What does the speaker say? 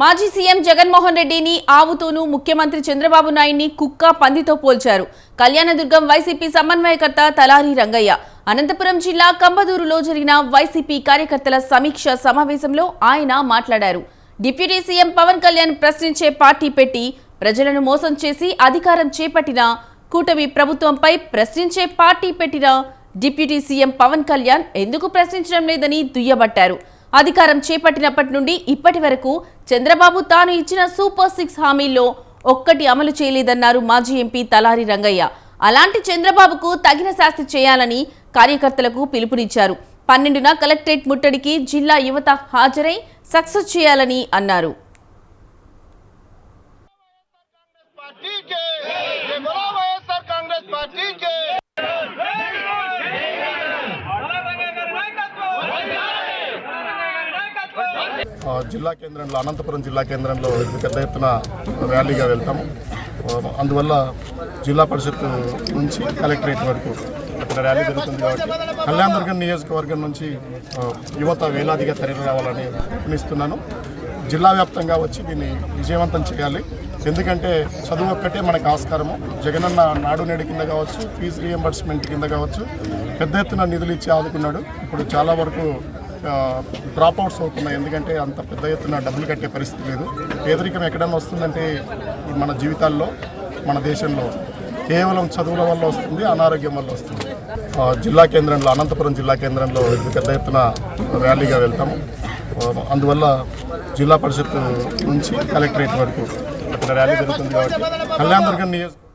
మాజీ సీఎం జగన్మోహన్ రెడ్డిని ఆవుతోనూ ముఖ్యమంత్రి చంద్రబాబు నాయుడిని కుక్క పందితో పోల్చారు. కళ్యాణదుర్గం వైసీపీ సమన్వయకర్త తలారి రంగయ్య. అనంతపురం జిల్లా కంబదూరులో జరిగిన వైసీపీ కార్యకర్తల సమీక్ష సమావేశంలో ఆయన మాట్లాడారు. డిప్యూటీ సీఎం పవన్ కళ్యాణ్ ప్రశ్నించే పార్టీ పెట్టి ప్రజలను మోసం చేసి అధికారం చేపట్టిన కూటమి ప్రభుత్వంపై ప్రశ్నించే పార్టీ పెట్టిన డిప్యూటీ సీఎం పవన్ కళ్యాణ్ ఎందుకు ప్రశ్నించడం లేదని దుయ్యబట్టారు. అధికారం చేపట్టినప్పటి నుండి ఇప్పటి వరకు చంద్రబాబు తాను ఇచ్చిన సూపర్ సిక్స్ హామీల్లో ఒక్కటి అమలు చేయలేదన్నారు మాజీ ఎంపీ తలారి రంగయ్య. అలాంటి చంద్రబాబుకు తగిన శాస్తి చేయాలని కార్యకర్తలకు పిలుపునిచ్చారు. పన్నెండున కలెక్టరేట్ ముట్టడికి జిల్లా యువత హాజరై సక్సెస్ చేయాలని అన్నారు. జిల్లా కేంద్రంలో అనంతపురం జిల్లా కేంద్రంలో పెద్ద ఎత్తున ర్యాలీగా వెళ్తాము అందువల్ల జిల్లా పరిషత్ నుంచి కలెక్టరేట్ వరకు అక్కడ ర్యాలీ జరుగుతుంది కాబట్టి కళ్యాణదుర్గం నియోజకవర్గం నుంచి యువత వేలాదిగా తరలి రావాలని పిలుపునిస్తున్నాను జిల్లా వ్యాప్తంగా వచ్చి దీన్ని విజయవంతం చేయాలి. ఎందుకంటే చదువు ఒక్కటే మనకు ఆస్కారము. జగనన్న నాడు నేడు కింద కావచ్చు ఫీజు రియంబర్స్మెంట్ కింద కావచ్చు పెద్ద ఎత్తున నిధులు ఇచ్చి ఆదుకున్నాడు. ఇప్పుడు చాలా వరకు డ్రాప్ అవుట్స్ అవుతున్నాయి. ఎందుకంటే అంత పెద్ద ఎత్తున డబ్బులు కట్టే పరిస్థితి లేదు. పేదరికం ఎక్కడైనా వస్తుందంటే మన జీవితాల్లో మన దేశంలో కేవలం చదువుల వల్ల వస్తుంది అనారోగ్యం వల్ల వస్తుంది. జిల్లా కేంద్రంలో అనంతపురం జిల్లా కేంద్రంలో పెద్ద ఎత్తున ర్యాలీగా వెళ్తాము. అందువల్ల జిల్లా పరిషత్ నుంచి కలెక్టరేట్ వరకు అక్కడ ర్యాలీ జరుగుతుంది కాబట్టి కళ్యాణదుర్గం నియోజక